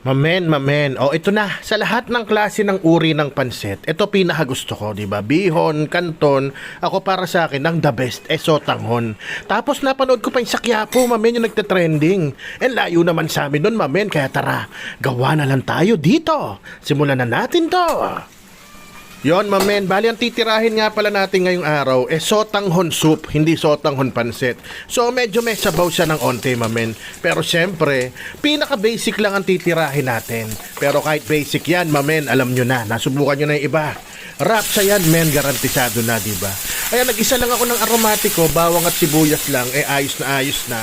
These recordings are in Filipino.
Mamen, mamen. O ito na, sa lahat ng klase ng uri ng pansit, ito pinaka gusto ko, di ba? Bihon, kanton, ako para sa akin, ang the best, eh sotanghon. Tapos napanood ko pa yung sa Quiapo, mamen, yung nagte-trending. Eh layo naman sa amin nun, mamen, kaya tara, gawa na lang tayo dito. Simulan na natin to. Yon, mamen. Bali, ang titirahin nga pala natin ngayong araw, eh, sotanghon soup, hindi sotanghon pansit. So, medyo may sabaw siya ng onte, mamen. Pero, syempre, pinaka-basic lang ang titirahin natin. Pero kahit basic yan, mamen, alam nyo na, nasubukan nyo na yung iba. Rap sa yan, men, garantisado na, di ba? Ayan, nag-isa lang ako ng aromatiko, bawang at sibuyas lang, eh, ayos na ayos na.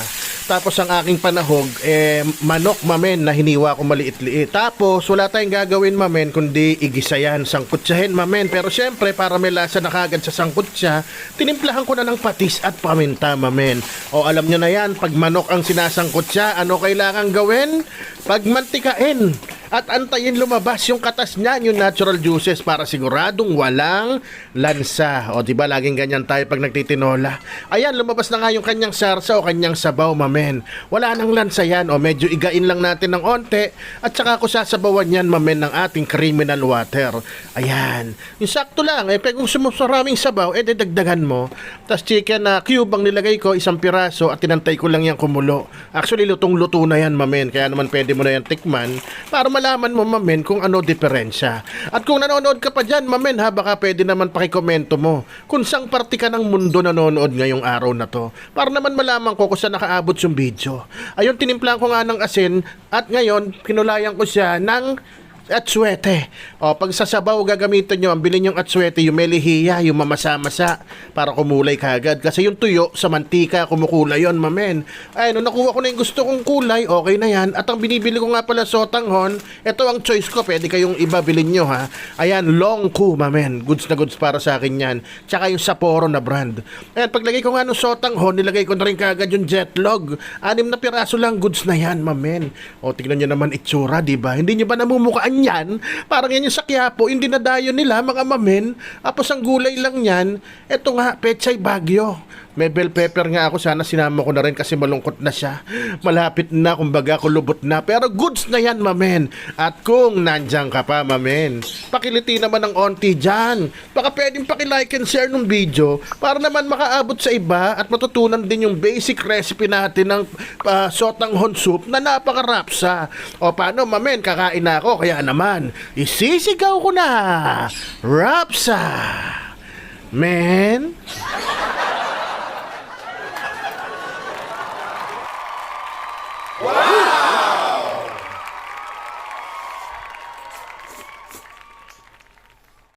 Tapos ang aking panahog, eh, manok mamen na hiniwa ko maliit-liit. Tapos wala tayong gagawin mamen kundi igisa yan, sangkutsahin mamen. Pero syempre para may lasa na kagad sa sangkutsa, tinimplahan ko na ng patis at paminta mamen. O alam nyo na yan, pag manok ang sinasangkutsa, ano kailangan gawin? Pagmantikain at antayin lumabas yung katas niya, yung natural juices para siguradong walang lansa. O di ba laging ganyan tayo pag nagtitinola. Ayan, lumabas na nga yung kanyang sarsa o kanyang sabaw, mamen. Wala nang lansa yan o medyo igain lang natin ng onte at saka ko sasabawan yan, mamen, ng ating criminal water. Ayan. Yung sakto lang, eh, kung sumusaraming sabaw, eh, dagdagan mo. Tapos chicken na cube ang nilagay ko, isang piraso at tinantay ko lang yan kumulo. Actually, lutong-luto na yan, mamen. Kaya naman pwede mo na yan tikman para malaman mo, mamen, kung ano diferensya. At kung nanonood ka pa dyan, mamen, ha, baka pwede naman pakikomento mo kung sang parte ka ng mundo nanonood ngayong araw na to. Para naman malaman ko kung saan nakaabot yung video. Ayun, tinimplan ko nga ng asin at ngayon, pinulayan ko siya ng atswete. O, pag sa sabaw gagamitin nyo, ang bilhin yung atswete, yung melihiya, yung mamasa-masa, para kumulay kagad. Kasi yung tuyo, sa mantika, kumukulay yon mamen. Ay, nung nakuha ko na yung gusto kong kulay, okay na yan. At ang binibili ko nga pala sotanghon, ito ang choice ko, pwede kayong iba bilhin nyo ha. Ayan, long ku, mamen. Goods na goods para sa akin yan. Tsaka yung Sapporo na brand. Ayan, paglagay ko nga ng sotanghon, nilagay ko na rin kagad yung jetlog. Anim na piraso lang, goods na yan, mamen. O, tignan nyo naman itsura, di ba? Hindi nyo ba namumukaan yan? Parang yan yung sa Quiapo, hindi na dayo nila, mga mamen. Tapos ang gulay lang yan, eto nga, pechay bagyo. May bell pepper nga ako, sana sinama ko na rin kasi malungkot na siya. Malapit na, kumbaga kulubot na. Pero goods na yan, mamen. At kung nandyan ka pa, mamen, pakiliti naman ng onti dyan. Baka pwedeng pakilike and share ng video para naman makaabot sa iba at matutunan din yung basic recipe natin ng uh, sotanghon soup na napakarapsa. O paano, mamen, kakain na ako, kaya naman, isisigaw ko na. Rapsa! Men?